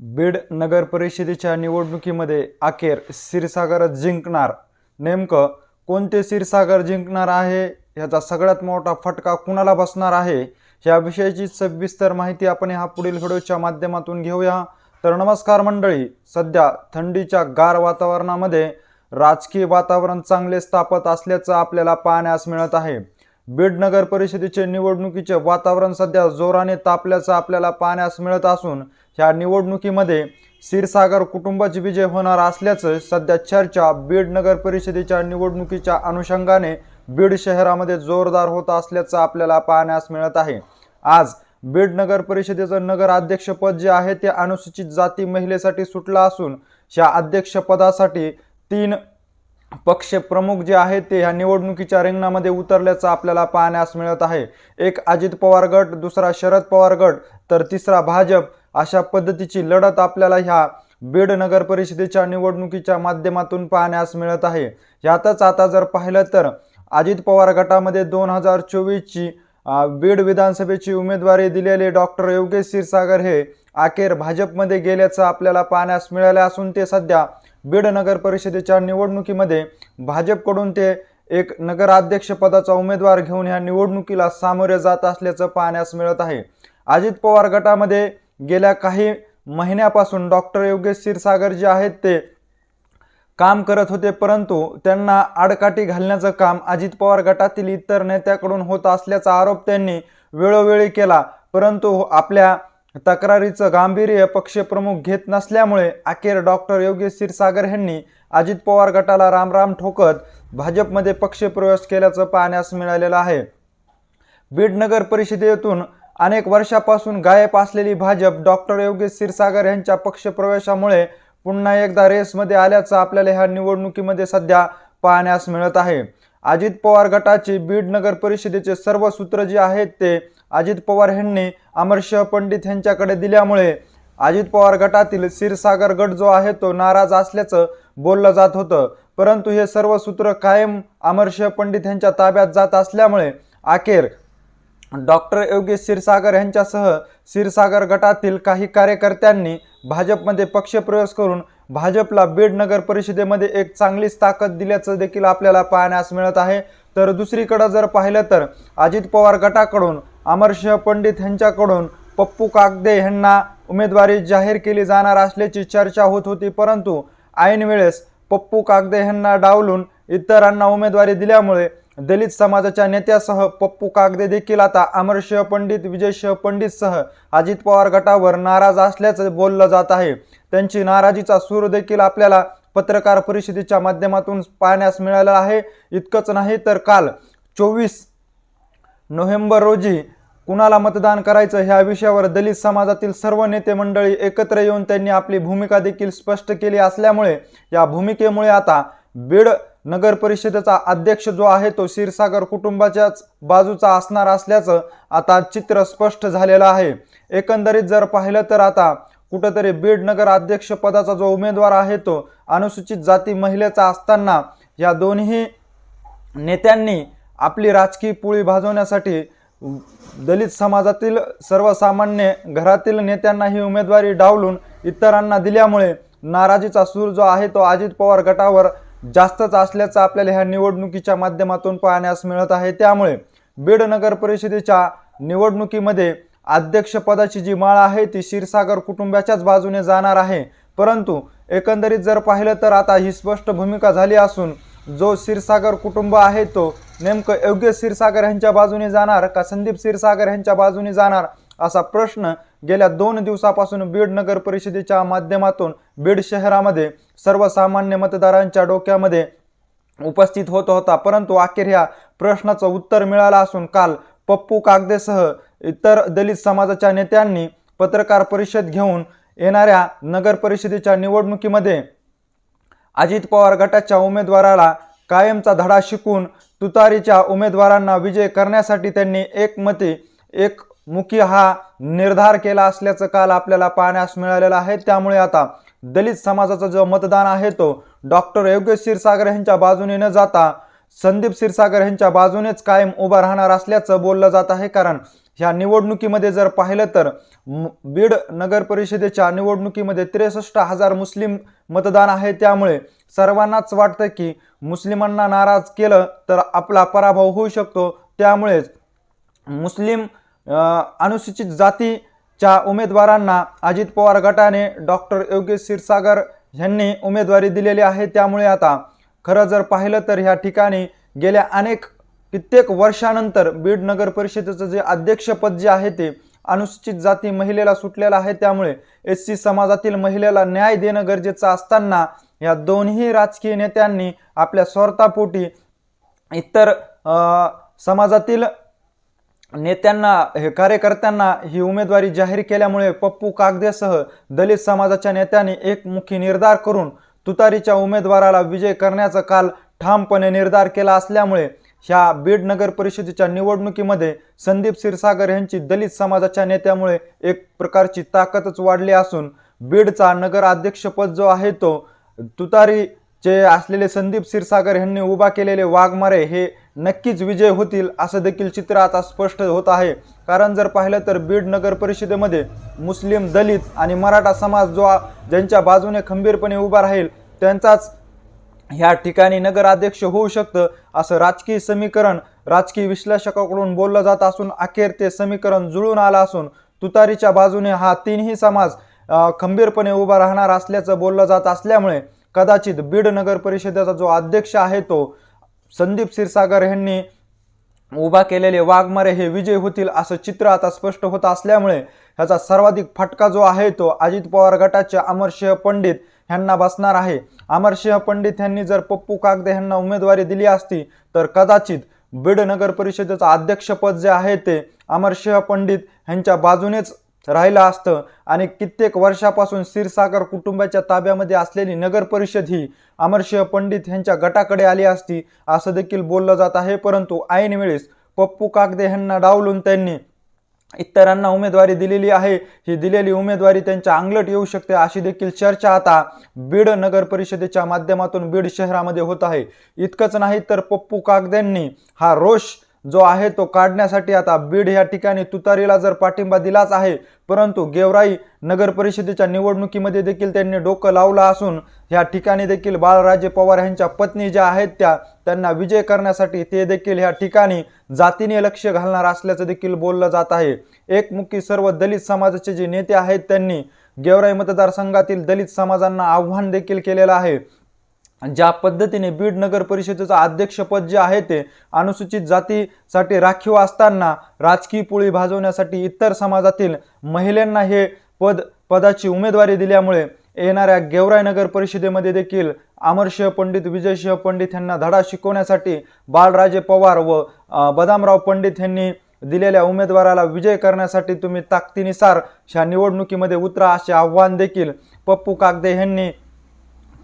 बीड नगर परिषदेच्या निवडणुकीमध्ये अखेर क्षीरसागर जिंकणार. नेमकं कोणते क्षीरसागर जिंकणार आहे? ह्याचा सगळ्यात मोठा फटका कुणाला बसणार आहे? याविषयीची सविस्तर माहिती आपण ह्या पुढील व्हिडिओच्या माध्यमातून घेऊया. तर नमस्कार मंडळी सध्या थंडीच्या गार वातावरणामध्ये राजकीय वातावरण चांगले स्थापत असल्याचं आपल्याला पाहण्यास मिळत आहे. बीड नगर परिषदेचे निवडणुकीचे वातावरण सध्या जोराने तापल्याचं आपल्याला पाहण्यास मिळत असून ह्या निवडणुकीमध्ये क्षीरसागर कुटुंबाची विजय होणार असल्याचं सध्या चर्चा बीड नगर परिषदेच्या निवडणुकीच्या अनुषंगाने बीड शहरामध्ये जोरदार होत असल्याचं आपल्याला पाहण्यास मिळत आहे. आज बीड नगर परिषदेचं नगर अध्यक्षपद जे आहे ते अनुसूचित जाती महिलेसाठी सुटलं असून या अध्यक्षपदासाठी तीन पक्ष प्रमुख जे आहेत ते ह्या निवडणुकीच्या रिंगणामध्ये उतरल्याचं आपल्याला पाहण्यास मिळत आहे. एक अजित पवार गट दुसरा शरद पवार गट तर तिसरा भाजप. अशा पद्धतीची लढत आपल्याला ह्या बीड नगर परिषदेच्या निवडणुकीच्या माध्यमातून पाहण्यास मिळत आहे. यातच आता जर पाहिलं तर अजित पवार गटामध्ये दोन हजार चोवीसची बीड विधानसभेची उमेदवारी दिलेले डॉक्टर योगेश क्षीरसागर हे अखेर भाजपमध्ये गेल्याचं आपल्याला पाहण्यास मिळाले असून ते सध्या बीड नगर परिषदेच्या निवडणुकीमध्ये भाजपकडून ते एक नगराध्यक्षपदाचा उमेदवार घेऊन ह्या निवडणुकीला सामोरे जात असल्याचं पाहण्यास मिळत आहे. अजित पवार गटामध्ये गेल्या काही महिन्यापासून डॉक्टर योगेश क्षीरसागर जे आहेत ते काम करत होते परंतु त्यांना आडकाठी घालण्याचं काम अजित पवार गटातील इतर नेत्याकडून होत असल्याचा आरोप त्यांनी वेळोवेळी केला परंतु आपल्या तक्रारीचं गांभीर्य पक्षप्रमुख घेत नसल्यामुळे अखेर डॉक्टर योगेश क्षीरसागर यांनी अजित पवार गटाला रामराम ठोकत भाजपमध्ये पक्षप्रवेश केल्याचं पाहण्यास मिळालेलं आहे. बीडनगर परिषदेतून अनेक वर्षापासून गायब असलेली भाजप डॉक्टर योगेश क्षीरसागर यांच्या पक्षप्रवेशामुळे पुन्हा एकदा रेसमध्ये आल्याचं आपल्याला ह्या निवडणुकीमध्ये सध्या पाहण्यास मिळत आहे. अजित पवार गटाचे बीडनगर परिषदेचे सर्व सूत्र जे आहेत ते अजित पवार यांनी अमरशह पंडित यांच्याकडे दिल्यामुळे अजित पवार गटातील क्षीरसागर गट जो आहे तो नाराज असल्याचं बोललं जात होतं. परंतु हे सर्व सूत्र कायम अमरशह पंडित यांच्या ताब्यात जात असल्यामुळे अखेर डॉक्टर योगेश क्षीरसागर यांच्यासह क्षीरसागर गटातील काही कार्यकर्त्यांनी भाजपमध्ये पक्षप्रवेश करून भाजपला बीड नगर परिषदेमध्ये एक चांगलीच ताकद दिल्याचं देखील आपल्याला पाहण्यास मिळत आहे. तर दुसरीकडं जर पाहिलं तर अजित पवार गटाकडून अमरसिंह पंडित यांच्याकडून पप्पू कागदे यांना उमेदवारी जाहीर केली जाणार असल्याची चर्चा होत होती परंतु ऐन वेळेस पप्पू कागदे यांना डावलून इतरांना उमेदवारी दिल्यामुळे दलित समाजाच्या नेत्यासह पप्पू कागदे देखील आता अमरसिंह पंडित विजयसिंह पंडितसह अजित पवार गटावर नाराज असल्याचं बोललं जात आहे. त्यांची नाराजीचा सूर देखील आपल्याला पत्रकार परिषदेच्या माध्यमातून पाहण्यास मिळाला आहे. इतकंच नाही तर काल चोवीस नोव्हेंबर रोजी कुणाला मतदान करायचं ह्या विषयावर दलित समाजातील सर्व नेते मंडळी एकत्र येऊन त्यांनी आपली भूमिका देखील स्पष्ट केली असल्यामुळे या भूमिकेमुळे आता बीड नगर परिषदेचा अध्यक्ष जो आहे तो क्षीरसागर कुटुंबाच्याच बाजूचा असणार असल्याचं आता चित्र स्पष्ट झालेलं आहे. एकंदरीत जर पाहिलं तर आता कुठंतरी बीड नगर अध्यक्ष पदाचा जो उमेदवार आहे तो अनुसूचित जाती महिलेचा असताना या दोन्ही नेत्यांनी आपली राजकीय पोळी भाजवण्यासाठी दलित समाजातील सर्वसामान्य घरातील नेत्यांना ही उमेदवारी डावलून इतरांना दिल्यामुळे नाराजीचा सूर जो आहे तो अजित पवार गटावर जास्तच असल्याचं आपल्याला ह्या निवडणुकीच्या माध्यमातून पाहण्यास मिळत आहे. त्यामुळे बीड नगर परिषदेच्या निवडणुकीमध्ये अध्यक्षपदाची जी माळ आहे ती क्षीरसागर कुटुंबाच्याच बाजूने जाणार आहे. परंतु एकंदरीत जर पाहिलं तर आता ही स्पष्ट भूमिका झाली असून जो क्षीरसागर कुटुंब आहे तो नेमकं योग्य क्षीरसागर यांच्या बाजूने जाणार का संदीप क्षीरसागर यांच्या बाजूने जाणार असा प्रश्न गेल्या दोन दिवसापासून बीड नगर परिषदेच्या माध्यमातून बीड शहरामध्ये सर्वसामान्य मतदारांच्या डोक्यामध्ये उपस्थित होत होता. परंतु अखेर ह्या प्रश्नाचं उत्तर मिळालं असून काल पप्पू कागदेसह इतर दलित समाजाच्या नेत्यांनी पत्रकार परिषद घेऊन येणाऱ्या नगर परिषदेच्या निवडणुकीमध्ये अजित पवार गटाच्या उमेदवाराला कायमचा धडा शिकून तुतारीच्या उमेदवारांना विजय करण्यासाठी त्यांनी एकमती एक मुखी हा निर्धार केला असल्याचं काल आपल्याला पाहण्यास मिळालेलं आहे. त्यामुळे आता दलित समाजाचा जो मतदान आहे तो डॉक्टर योगेश क्षीरसागर यांच्या बाजूने न जाता संदीप क्षीरसागर यांच्या बाजूनेच कायम उभा राहणार असल्याचं बोललं जात आहे. कारण ह्या निवडणुकीमध्ये जर पाहिलं तर बीड नगर परिषदेच्या निवडणुकीमध्ये त्रेसष्ट हजार मुस्लिम मतदान आहे. त्यामुळे सर्वांनाच वाटतं की मुस्लिमांना नाराज केलं तर आपला पराभव होऊ शकतो. त्यामुळेच मुस्लिम अनुसूचित जातीच्या उमेदवारांना अजित पवार गटाने डॉक्टर योगेश क्षीरसागर यांनी उमेदवारी दिलेली आहे. त्यामुळे आता खरं जर पाहिलं तर ह्या ठिकाणी गेल्या अनेक कित्येक वर्षानंतर बीड नगर परिषदेचं जे अध्यक्षपद जे आहे ते अनुसूचित जाती महिलेला सुटलेलं आहे. त्यामुळे एस सी समाजातील महिलेला न्याय देणं गरजेचं असताना या दोन्ही राजकीय नेत्यांनी आपल्या स्वार्थापोटी इतर समाजातील नेत्यांना हे कार्यकर्त्यांना ही उमेदवारी जाहीर केल्यामुळे पप्पू कागदेसह दलित समाजाच्या नेत्यांनी एकमुखी निर्धार करून तुतारीच्या उमेदवाराला विजय करण्याचा काल ठामपणे निर्धार केला असल्यामुळे ह्या बीड नगर परिषदेच्या निवडणुकीमध्ये संदीप क्षीरसागर यांची दलित समाजाच्या नेत्यामुळे एक प्रकारची ताकदच वाढली असून बीडचा नगर अध्यक्षपद जो आहे तो तुतारीचे असलेले संदीप क्षीरसागर यांनी उभा केलेले वाघमारे हे नक्कीच विजय होतील असं देखील चित्र आता स्पष्ट होत आहे. कारण जर पाहिलं तर बीड नगर परिषदेमध्ये मुस्लिम दलित आणि मराठा समाज जो ज्यांच्या बाजूने खंबीरपणे उभा राहील त्यांचाच ह्या ठिकाणी नगराध्यक्ष होऊ शकतं असं राजकीय समीकरण राजकीय विश्लेषकाकडून बोललं जात असून अखेर ते समीकरण जुळून आलं असून तुतारीच्या बाजूने हा तीनही समाज खंबीरपणे उभा राहणार असल्याचं बोललं जात असल्यामुळे कदाचित बीड नगर परिषदेचा जो अध्यक्ष आहे तो संदीप क्षीरसागर यांनी उभा केलेले वाघमारे हे विजय होतील असं चित्र आता स्पष्ट होत असल्यामुळे ह्याचा सर्वाधिक फटका जो आहे तो अजित पवार गटाचे अमरसिंह पंडित ह्यांना बसणार आहे. अमरसिंह पंडित यांनी जर पप्पू कागदे यांना उमेदवारी दिली असती तर कदाचित बीड नगर परिषदेचं अध्यक्षपद जे आहे ते अमरसिंह पंडित यांच्या बाजूनेच राहिलं असतं. आणि कित्येक वर्षापासून क्षीरसागर कुटुंबाच्या ताब्यामध्ये असलेली नगर परिषद ही अमरसिंह पंडित यांच्या गटाकडे आली असती असं देखील बोललं जात आहे. परंतु ऐन वेळेस पप्पू कागदे यांना डावलून त्यांनी इतरांना उमेदवारी दिलेली आहे. ही दिलेली उमेदवारी त्यांच्या अंगलट येऊ शकते अशी देखील चर्चा आता बीड नगर परिषदेच्या माध्यमातून बीड शहरामध्ये होत आहे. इतकंच नाही तर पप्पू कागद्यांनी हा रोष जो आहे तो काढण्यासाठी आता बीड या ठिकाणी तुतारीला जर पाठिंबा दिलाच आहे परंतु गेवराई नगर परिषदेच्या निवडणुकीमध्ये देखील त्यांनी डोकं लावलं असून ह्या ठिकाणी देखील बाळराजे पवार यांच्या पत्नी ज्या आहेत त्या त्यांना विजय करण्यासाठी ते देखील ह्या ठिकाणी जातीने लक्ष घालणार असल्याचं देखील बोललं जात आहे. एकमुखी सर्व दलित समाजाचे जे नेते आहेत त्यांनी गेवराई मतदारसंघातील दलित समाजांना आव्हान देखील केलेलं आहे. ज्या पद्धतीने बीड नगर परिषदेचं अध्यक्षपद जे आहे ते अनुसूचित जातीसाठी राखीव असताना राजकीय पोळी भाजवण्यासाठी इतर समाजातील महिलांना हे पद पदाची उमेदवारी दिल्यामुळे येणाऱ्या गेवराय नगर परिषदेमध्ये देखील अमरसिंह पंडित विजयसिंह पंडित यांना धडा शिकवण्यासाठी बाळराजे पवार व बदामराव पंडित यांनी दिलेल्या उमेदवाराला विजय करण्यासाठी तुम्ही ताकदीनुसार ह्या निवडणुकीमध्ये उतरा असे आव्हान देखील पप्पू कागदे यांनी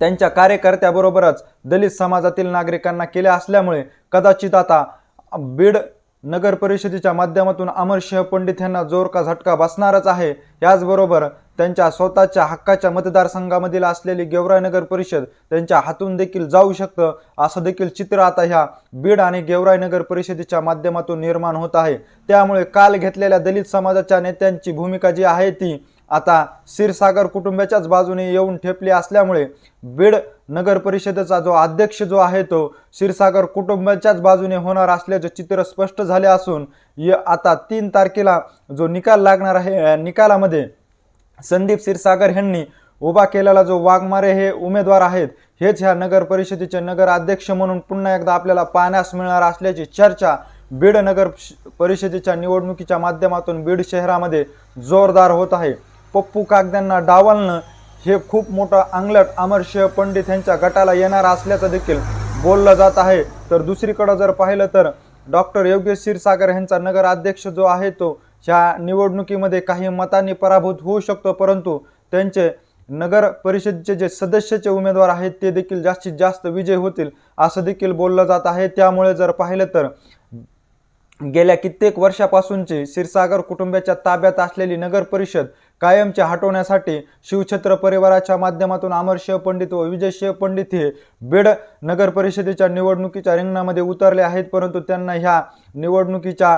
त्यांच्या कार्यकर्त्याबरोबरच दलित समाजातील नागरिकांना केले असल्यामुळे कदाचित आता बीड नगर परिषदेच्या माध्यमातून अमरसिंह पंडित यांना जोर का झटका बसणारच आहे. याचबरोबर त्यांच्या स्वतःच्या हक्काच्या मतदारसंघामधील असलेली गेवराई नगर परिषद त्यांच्या हातून देखील जाऊ शकतं असं देखील चित्र आता ह्या बीड आणि गेवराई नगर परिषदेच्या माध्यमातून निर्माण होत आहे. त्यामुळे काल घेतलेल्या दलित समाजाच्या नेत्यांची भूमिका जी आहे ती आता क्षीरसागर कुटुंबाच्याच बाजूने येऊन ठेपली असल्यामुळे बीड नगर परिषदेचा जो अध्यक्ष जो आहे तो क्षीरसागर कुटुंबाच्याच बाजूने होणार असल्याचे चित्र स्पष्ट झाले असून य आता तीन तारखेला जो निकाल लागणार आहे या निकालामध्ये संदीप क्षीरसागर यांनी उभा केलेला जो वाघमारे हे उमेदवार आहेत हेच ह्या नगर परिषदेचे नगर अध्यक्ष म्हणून पुन्हा एकदा आपल्याला पाहण्यास मिळणार असल्याची चर्चा बीड नगर परिषदेच्या निवडणुकीच्या माध्यमातून बीड शहरामध्ये जोरदार होत आहे. पप्पू कागद्यांना डावलणं हे खूप मोठं अंगलट अमरसिंह पंडित यांच्या गटाला येणार असल्याचं देखील बोललं जात आहे. तर दुसरीकडं जर पाहिलं तर डॉक्टर योगेश क्षीरसागर यांचा नगर अध्यक्ष जो आहे तो ह्या निवडणुकीमध्ये काही मतांनी पराभूत होऊ शकतो परंतु त्यांचे नगर परिषदेचे जे सदस्याचे उमेदवार आहेत ते देखील जास्तीत जास्त विजय होतील असं देखील बोललं जात आहे. त्यामुळे जर पाहिलं तर गेल्या कित्येक वर्षापासूनची क्षीरसागर कुटुंबाच्या ताब्यात असलेली नगर परिषद कायमचे हटवण्यासाठी शिवछत्र परिवाराच्या माध्यमातून अमरसिंह पंडित व विजयसिंह पंडित हे बीड नगर परिषदेच्या निवडणुकीच्या रिंगणामध्ये उतरले आहेत परंतु त्यांना ह्या निवडणुकीच्या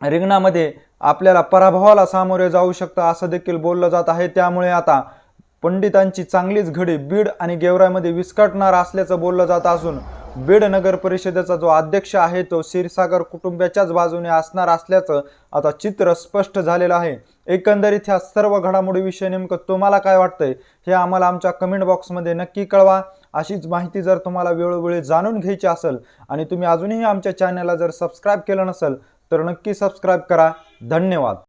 रिंगणामध्ये आपल्याला पराभवाला सामोरे जाऊ शकतं असं देखील बोललं जात आहे. त्यामुळे आता पंडितांची चांगलीच घडी बीड आणि गेवरामध्ये विस्कटणार असल्याचं बोललं जात असून बीड नगर परिषदेचा जो अध्यक्ष आहे तो क्षीरसागर कुटुंबाच्याच बाजूने असणार असल्याचं आता चित्र स्पष्ट झालेलं आहे. एकंदरीत ह्या सर्व घडामोडीविषयी नेमकं तुम्हाला काय वाटतंय हे आम्हाला आमच्या कमेंट बॉक्समध्ये नक्की कळवा. अशीच माहिती जर तुम्हाला वेळोवेळी जाणून घ्यायची असेल आणि तुम्ही अजूनही आमच्या चॅनलला जर सबस्क्राईब केलं नसेल तर नक्की सबस्क्राईब करा. धन्यवाद.